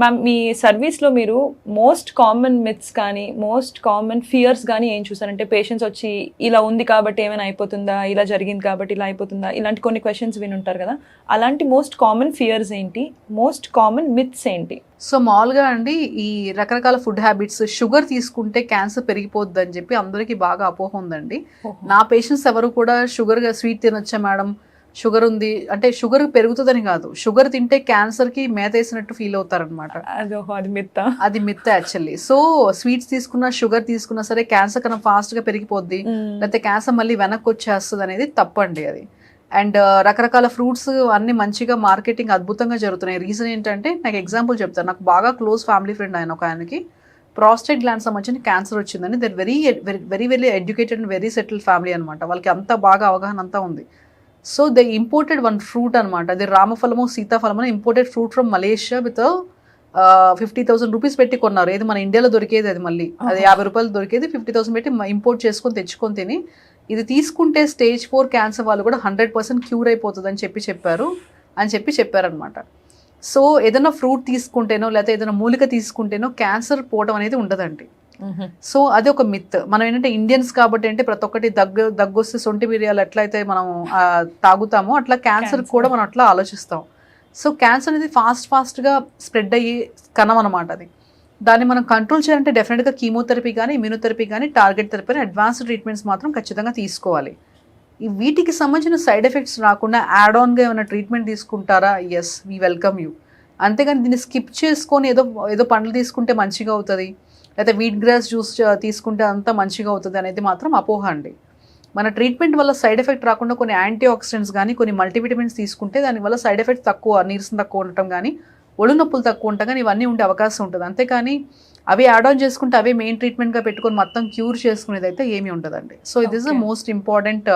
Ma'am మీ సర్వీస్లో మీరు మోస్ట్ కామన్ మిత్స్ కానీ మోస్ట్ కామన్ ఫియర్స్ కానీ ఏం చూసారంటే పేషెంట్స్ వచ్చి ఇలా ఉంది కాబట్టి ఏమైనా అయిపోతుందా ఇలా జరిగింది కాబట్టి ఇలా అయిపోతుందా ఇలాంటి కొన్ని క్వశ్చన్స్ వినుంటారు కదా. అలాంటి మోస్ట్ కామన్ ఫియర్స్ ఏంటి? మోస్ట్ కామన్ మిత్స్ ఏంటి? సో మామూలుగా అండి ఈ రకరకాల ఫుడ్ హ్యాబిట్స్ షుగర్ తీసుకుంటే క్యాన్సర్ పెరిగిపోద్ది అని చెప్పి అందరికీ బాగా అపోహ ఉందండి. నా పేషెంట్స్ ఎవరు కూడా షుగర్గా స్వీట్ తినొచ్చా మేడం షుగర్ ఉంది. అంటే షుగర్ పెరుగుతుందని కాదు. షుగర్ తింటే క్యాన్సర్కి మేత వేసినట్టు ఫీల్ అవుతారనమాట అదో అది మిత్త. అది మిత్ యాక్చువల్లీ. సో స్వీట్స్ తీసుకున్నా షుగర్ తీసుకున్నా సరే క్యాన్సర్ కన్నా ఫాస్ట్గా పెరిగిపోద్ది. లేకపోతే క్యాన్సర్ మళ్ళీ వెనక్కి వచ్చేస్తుంది అనేది తప్పండి అది. అండ్ రకరకాల ఫ్రూట్స్ అన్ని మంచిగా మార్కెటింగ్ అద్భుతంగా జరుగుతున్నాయి. రీజన్ ఏంటంటే నాకు ఎగ్జాంపుల్ చెప్తాను నాకు బాగా క్లోజ్ ఫ్యామిలీ ఫ్రెండ్ ఆయన ఒక ఆయనకి ప్రాస్టేట్ గ్లాండ్ సంబంధించిన క్యాన్సర్ వచ్చిందని. They're very very very educated and very settle family అనమాట వాళ్ళకి అంత బాగా అవగాహన అంతా ఉంది. So they imported one fruit అనమాట అది రామఫలము సీతాఫలము imported fruit from Malaysia with fifty thousand rupees పెట్టి కొన్నారు. ఏది మన ఇండియాలో దొరికేది అది మళ్ళీ. అది యాభై రూపాయలు దొరికేది ఫిఫ్టీ థౌసండ్ పెట్టి ఇంపోర్ట్ చేసుకొని తెచ్చుకొని తిని ఇది తీసుకుంటే స్టేజ్ ఫోర్ క్యాన్సర్ వాళ్ళు కూడా హండ్రెడ్ పర్సెంట్ క్యూర్ అయిపోతుంది అని చెప్పి చెప్పారు అని చెప్పి చెప్పారనమాట సో ఏదైనా ఫ్రూట్ తీసుకుంటేనో లేకపోతే ఏదైనా మూలిక తీసుకుంటేనో క్యాన్సర్ పోవడం అనేది ఉండదండి. సో అది ఒక మిత్ మనం ఏంటంటే ఇండియన్స్ కాబట్టి అంటే ప్రతి ఒక్కటి దగ్గు దగ్గు వస్తే సొంటి మిరియాలు ఎట్లయితే మనం తాగుతామో అట్లా క్యాన్సర్. కూడా మనం అట్లా ఆలోచిస్తాం. సో క్యాన్సర్ అనేది ఫాస్ట్ ఫాస్ట్గా స్ప్రెడ్ అయ్యి కణం అనమాట అది. దాన్ని మనం కంట్రోల్ చేయాలంటే డెఫినెట్గా కీమోథెరపీ కానీ ఇమ్యూనోథెరపీ కానీ టార్గెట్ థెరపీ అని అడ్వాన్స్డ్ ట్రీట్మెంట్స్ మాత్రం ఖచ్చితంగా తీసుకోవాలి. ఈ వీటికి సంబంధించిన సైడ్ ఎఫెక్ట్స్ రాకుండా యాడ్ ఆన్గా ఏమైనా ట్రీట్మెంట్ తీసుకుంటారా? ఎస్ వీ వెల్కమ్ యూ అంతేగాని దీన్ని స్కిప్ చేసుకొని ఏదో ఏదో పండ్లు తీసుకుంటే మంచిగా అవుతుంది. లేకపోతే వీట్ గ్రాస్ జ్యూస్ తీసుకుంటే అంతా మంచిగా అవుతుంది అనేది మాత్రం అపోహ అండి మన ట్రీట్మెంట్ వల్ల సైడ్ ఎఫెక్ట్ రాకుండా కొన్ని యాంటీ ఆక్సిడెంట్స్ కానీ కొన్ని మల్టీవిటమిన్స్ తీసుకుంటే దానివల్ల సైడ్ ఎఫెక్ట్ తక్కువ నీరసం తక్కువ ఉండటం కానీ ఒళ్ళు నొప్పులు తక్కువ ఉండటం కానీ ఇవన్నీ ఉండే అవకాశం ఉంటుంది అంతేకాని అవి యాడ్ ఆన్ చేసుకుంటే అవే మెయిన్ ట్రీట్మెంట్గా పెట్టుకొని మొత్తం క్యూర్ చేసుకునేది అయితే ఏమీ ఉండదండి సో ఇది is the. Most important.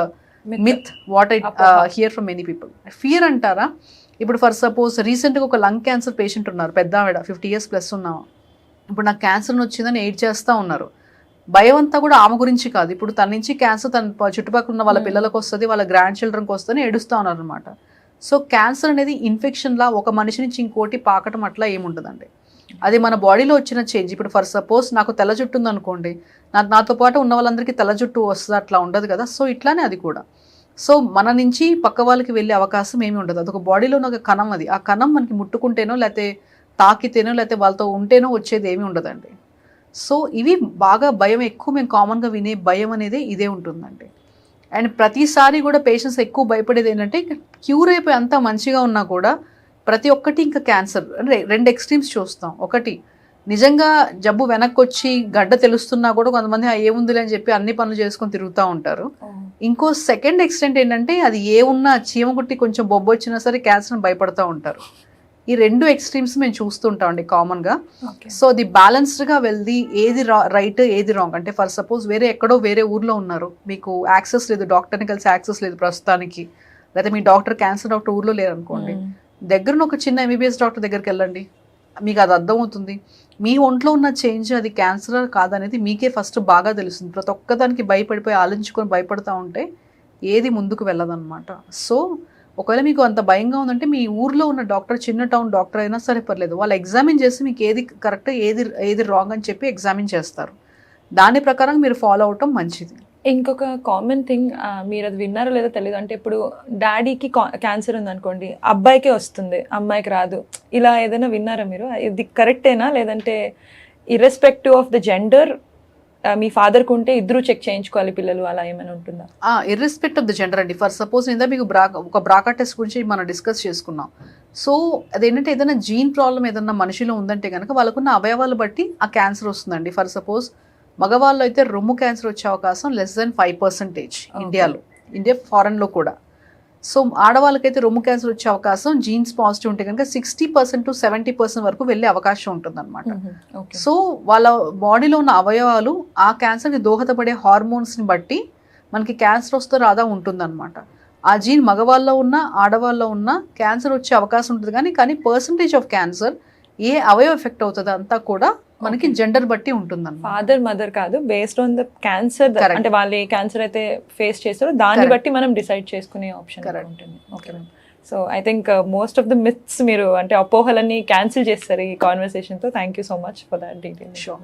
Myth what I. Hear from many people fear అంటారా ఇప్పుడు ఫర్ సపోజ్ రీసెంట్గా ఒక లంగ్ క్యాన్సర్ పేషెంట్ ఉన్నారు పెద్ద ఆవిడ ఫిఫ్టీ ఇయర్స్ ప్లస్ ఉన్నాం ఇప్పుడు నాకు క్యాన్సర్ వచ్చిందని ఎయిడ్ చేస్తూ ఉన్నారు. భయం అంతా కూడా ఆమె గురించి కాదు. ఇప్పుడు తన నుంచి క్యాన్సర్ తన చుట్టుపక్కల ఉన్న వాళ్ళ Hmm. పిల్లలకు వస్తుంది వాళ్ళ గ్రాండ్ చిల్డ్రన్కి వస్తుంది ఏడుస్తూ ఉన్నారు అనమాట సో క్యాన్సర్ అనేది ఇన్ఫెక్షన్లా ఒక మనిషి నుంచి ఇంకోటి పాకటం అట్లా ఏముండదండి అది మన బాడీలో వచ్చిన చేంజ్ ఇప్పుడు ఫర్ సపోజ్ నాకు తెల్ల జుట్టు ఉందనుకోండి నాకు నాతో పాటు ఉన్న వాళ్ళందరికీ తెల్ల జుట్టు వస్తుంది అట్లా ఉండదు కదా. సో ఇట్లానే అది కూడా. సో మన నుంచి పక్క వాళ్ళకి వెళ్ళే అవకాశం ఏమీ ఉండదు. అదొక బాడీలో ఉన్న ఒక కణం అది. ఆ కణం మనకి ముట్టుకుంటేనో లేకపోతే తాకితేనో లేకపోతే వాళ్ళతో ఉంటేనో వచ్చేది ఏమీ ఉండదండి. సో ఇవి బాగా భయం ఎక్కువ మేము కామన్గా వినే భయం అనేది ఇదే ఉంటుందండి. అండ్ ప్రతిసారి కూడా పేషెంట్స్ ఎక్కువ భయపడేది ఏంటంటే క్యూర్ అయిపోయి అంతా మంచిగా ఉన్నా కూడా ప్రతి ఒక్కటి ఇంకా క్యాన్సర్. అంటే రెండు ఎక్స్ట్రీమ్స్ చూస్తాం. ఒకటి నిజంగా జబ్బు వెనక్కి వచ్చి గడ్డ తెలుస్తున్నా కూడా కొంతమంది "ఆ, ఏముందిలే అని చెప్పి అన్ని పనులు చేసుకొని తిరుగుతూ ఉంటారు. ఇంకో సెకండ్ ఎక్స్టెంట్ ఏంటంటే అది ఏ ఉన్నా చీమ కుట్టి కొంచెం బొబ్బు వచ్చినా సరే క్యాన్సర్ భయపడతా ఉంటారు. ఈ రెండు ఎక్స్ట్రీమ్స్ మేము చూస్తుంటాం అండి కామన్గా సో అది బ్యాలెన్స్డ్గా వెళ్ది ఏది రైట్ ఏది రాంగ్ అంటే ఫర్ సపోజ్ వేరే ఎక్కడో వేరే ఊర్లో ఉన్నారు. మీకు యాక్సెస్ లేదు డాక్టర్ని కలిసి యాక్సెస్ లేదు ప్రస్తుతానికి. లేదా మీ డాక్టర్ క్యాన్సర్ డాక్టర్ ఊర్లో లేరు అనుకోండి దగ్గరన ఒక చిన్న ఎంబీబీఎస్ డాక్టర్ దగ్గరికి వెళ్ళండి. మీకు అది అర్థమవుతుంది మీ ఒంట్లో ఉన్న చేంజ్ అది క్యాన్సర్ కాదనేది మీకే ఫస్ట్ బాగా తెలుస్తుంది. ప్రతి ఒక్కదానికి భయపడిపోయి ఆలోచించుకొని భయపడతా ఉంటే ఏది ముందుకు వెళ్ళదన్నమాట. సో ఒకవేళ మీకు అంత భయంగా ఉందంటే మీ ఊర్లో ఉన్న డాక్టర్ చిన్న టౌన్ డాక్టర్ అయినా సరే పర్లేదు. వాళ్ళు ఎగ్జామిన్ చేసి మీకు ఏది కరెక్ట్ ఏది ఏది రాంగ్ అని చెప్పి ఎగ్జామిన్ చేస్తారు. దాని ప్రకారం మీరు ఫాలో అవటం మంచిది. ఇంకొక కామన్ థింగ్ మీరు అది విన్నారో లేదో తెలియదు అంటే ఇప్పుడు డాడీకి క్యాన్సర్ ఉంది అనుకోండి అబ్బాయికే వస్తుంది అమ్మాయికి రాదు. ఇలా ఏదైనా విన్నారా మీరు? ఇది కరెక్టేనా లేదంటే ఇర్రెస్పెక్టివ్ ఆఫ్ ద జెండర్ మీ ఫాదర్కి ఉంటే ఇద్దరు చెక్ చేయించుకోవాలి పిల్లలు అలా ఏమైనా ఉంటుందా? ఇర్రెస్పెక్ట్ ఆఫ్ ద జెండర్ అండి. ఫర్ సపోజ్ ఇందా మీకు బ్రా ఒక బ్రాకా టెస్ట్ గురించి మనం డిస్కస్ చేసుకున్నాం. సో అదేంటంటే ఏదైనా జీన్ ప్రాబ్లం ఏదైనా మనిషిలో ఉందంటే కనుక వాళ్ళకున్న అవయవాలు బట్టి ఆ క్యాన్సర్ వస్తుందండి. ఫర్ సపోజ్ మగవాళ్ళు అయితే రొమ్ము క్యాన్సర్ వచ్చే అవకాశం లెస్ దెన్ ఫైవ్ పర్సెంటేజ్. ఇండియాలో. ఇండియా ఫారెన్లో కూడా. సో ఆడవాళ్ళకైతే రొమ్ము క్యాన్సర్ వచ్చే అవకాశం జీన్స్ పాజిటివ్ ఉంటే కనుక sixty percent to seventy percent వరకు వెళ్ళే అవకాశం ఉంటుందన్నమాట. ఓకే. సో వాళ్ళ బాడీలో ఉన్న అవయవాలు ఆ క్యాన్సర్కి దోహదపడే హార్మోన్స్ని బట్టి మనకి క్యాన్సర్ వస్తే రాదా ఉంటుందన్నమాట. ఆ జీన్ మగవాళ్ళలో ఉన్న ఆడవాళ్ళలో ఉన్న క్యాన్సర్ వచ్చే అవకాశం ఉంటుంది కానీ కానీ పర్సంటేజ్ ఆఫ్ క్యాన్సర్ ఏ అవయవ ఎఫెక్ట్ అవుతుంది అంతా కూడా మనకి. జెండర్ బట్టి ఉంటుందన్నమాట ఫాదర్ మదర్ కాదు బేస్డ్ ఆన్ ద క్యాన్సర్. అంటే వాళ్ళు ఏ క్యాన్సర్ అయితే ఫేస్ చేస్తారో దాన్ని. బట్టి మనం డిసైడ్ చేసుకునే ఆప్షన్. ఉంటుంది okay ma'am so I think most of the myths మీరు అంటే అపోహలన్నీ క్యాన్సిల్ చేస్తారు ఈ కాన్వర్సేషన్తో thank you so much for that detail Sure.